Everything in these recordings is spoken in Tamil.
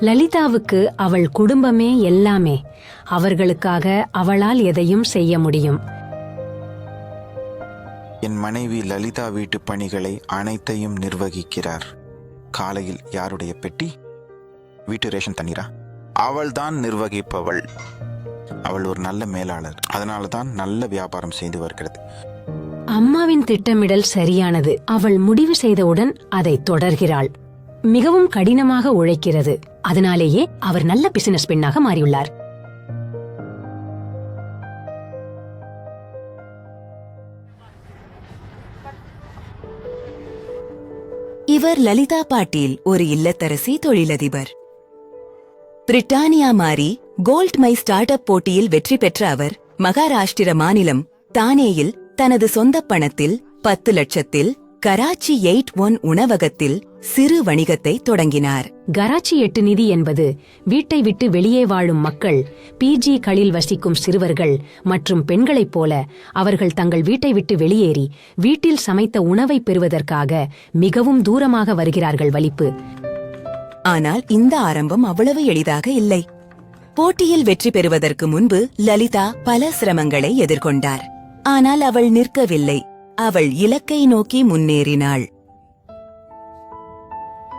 லலிதாவுக்கு அவள் குடும்பமே எல்லாமே. அவர்களுக்காக அவளால் எதையும் செய்ய முடியும். என் மனைவி லலிதா வீட்டு பணிகளை அனைத்தையும் நிர்வகிக்கிறார். காலையில் யாருடைய பெட்டி? வீட்டு ரேஷன் தண்ணீரா? அவள் தான் நிர்வகிப்பவள். அவள் ஒரு நல்ல மேலாளர். அதனால தான் நல்ல வியாபாரம் செய்து வருகிறது. அம்மாவின் திட்டமிடல் சரியானது. அவள் முடிவு செய்தவுடன் அதை தொடர்கிறாள். மிகவும் கடினமாக உழைக்கிறது. அதனாலேயே அவர் நல்ல பிசினஸ் பெண்ணாக மாறியுள்ளார். இவர் லலிதா பாட்டீல் ஒரு இல்லத்தரசி தொழிலதிபர். பிரிட்டானியா மாறி கோல்ட் மை ஸ்டார்ட் அப் போட்டியில் வெற்றி பெற்ற அவர் மகாராஷ்டிர மாநிலம் தானேயில் தனது சொந்த பணத்தில் பத்து லட்சத்தில் கராச்சி எயிட் ஒன் உணவகத்தில் சிறு வணிகத்தை தொடங்கினார். கராச்சி எட்டு நிதி என்பது வீட்டை விட்டு வெளியே வாழும் மக்கள் பிஜி களில் வசிக்கும் சிறுவர்கள் மற்றும் பெண்களைப் போல அவர்கள் தங்கள் வீட்டை விட்டு வெளியேறி வீட்டில் சமைத்த உணவை பெறுவதற்காக மிகவும் தூரமாக வருகிறார்கள் வலிப்பு. ஆனால் இந்த ஆரம்பம் அவ்வளவு எளிதாக இல்லை. போட்டியில் வெற்றி பெறுவதற்கு முன்பு லலிதா பல சிரமங்களை எதிர்கொண்டார். ஆனால் அவள் நிற்கவில்லை. அவள் இலக்கை நோக்கி முன்னேறினாள்.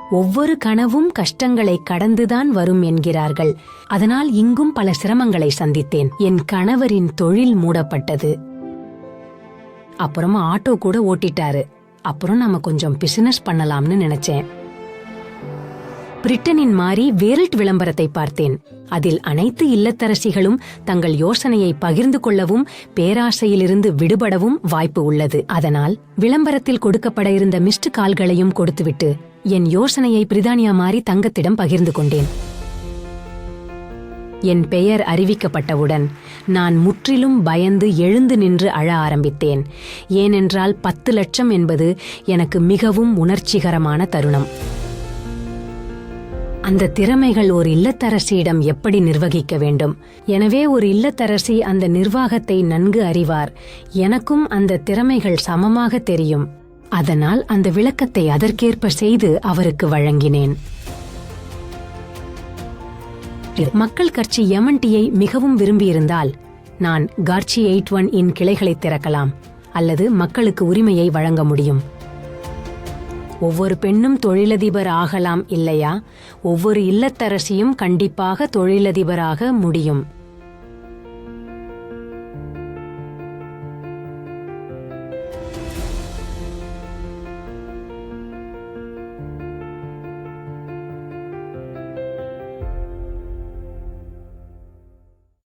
ஒவ்வொரு கனவும் கஷ்டங்களை கடந்துதான் வரும் என்கிறார்கள். அதனால் இங்கும் பல சிரமங்களை சந்தித்தேன். என் கணவரின் தொழில் மூடப்பட்டது. அப்புறமா ஆட்டோ கூட ஓட்டிட்டாரு. அப்புறம் நாம கொஞ்சம் பிசினஸ் பண்ணலாம்னு நினைச்சேன். பிரிட்டனின் மாறி வேரல்ட் விளம்பரத்தை பார்த்தேன். அதில் அனைத்து இல்லத்தரசிகளும் தங்கள் யோசனையை பகிர்ந்து கொள்ளவும் பேராசையிலிருந்து விடுபடவும் வாய்ப்பு உள்ளது. அதனால் விளம்பரத்தில் கொடுக்கப்பட இருந்த மிஸ்டு கால்களையும் கொடுத்துவிட்டு என் யோசனையை பிரிதானியா மாறி தங்கத்திடம் பகிர்ந்து கொண்டேன். என் பெயர் அறிவிக்கப்பட்டவுடன் நான் முற்றிலும் பயந்து எழுந்து நின்று அழ ஆரம்பித்தேன். ஏனென்றால் பத்து லட்சம் என்பது எனக்கு மிகவும் உணர்ச்சிகரமான தருணம். அந்த திறமைகள் ஒரு இல்லத்தரசியிடம் எப்படி நிர்வகிக்க வேண்டும்? எனவே ஒரு இல்லத்தரசி அந்த நிர்வாகத்தை நன்கு அறிவார். எனக்கும் அந்த திறமைகள் சமமாக தெரியும். அதனால் அந்த விளக்கத்தை அதற்கேற்ப செய்து அவருக்கு வழங்கினேன். மக்கள் கட்சி எமன்டியை மிகவும் விரும்பியிருந்தால் நான் கார்ச்சி எயிட் ஒன் இன் கிளைகளை திறக்கலாம். அல்லது மக்களுக்கு உரிமையை வழங்க முடியும். ஒவ்வொரு பெண்ணும் தொழிலதிபர் ஆகலாம் இல்லையா? ஒவ்வொரு இல்லத்தரசியும் கண்டிப்பாக தொழிலதிபராக முடியும்.